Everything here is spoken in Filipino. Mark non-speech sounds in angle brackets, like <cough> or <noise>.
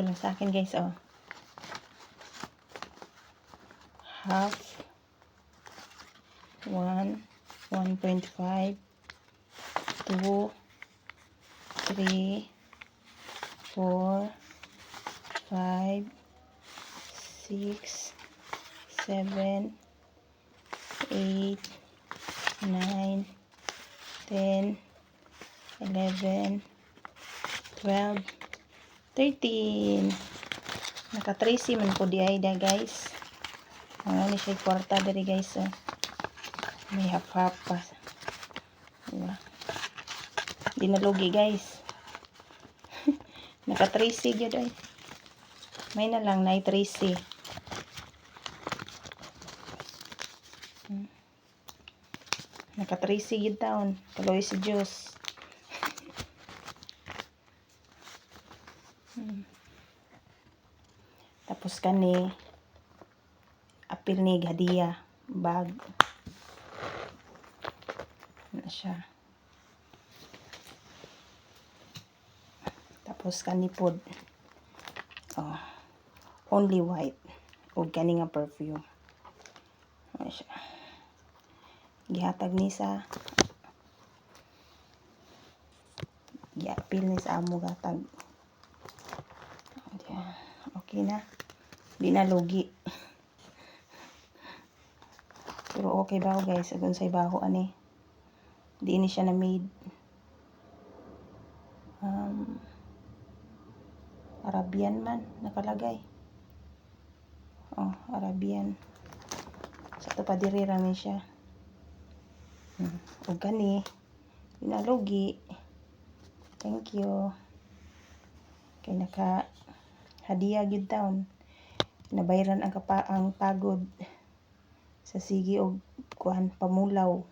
Ito lang sa akin guys, oh. Half. 1. 1.5. 2. 3. 4. 5. 6. 7. 8. 9. 10. 11. 12. 13. Naka 13 man ko di ay da guys. Ang ni siya kwarta diri guys. Oh. May half-half pa. Diba? Di nalugi guys. <laughs> Naka 13 gyud ay. May na lang na 13. Hmm. Naka 13 gyud taon. Kaloy si Diyos. Tapos kani apil ni hadiah bag. Na siya? Tapos kani pod oh only white. Ug kani nga perfume. Na siya? Gihatag ni sa giapil ni sa amo gatag. Okay na. Di na lugi. Pero okay ba guys? Agun sa ibaho ani? Di ni siya na made um, Arabian man nakalagay. Oh Arabian. Sa to pa diri ra ni siya. Hmm. ug kani di na lugi. Thank you. Kay naka hadiah gyud taon. Nabayran ang kapa ang pagod sa sige og kuan pamulaw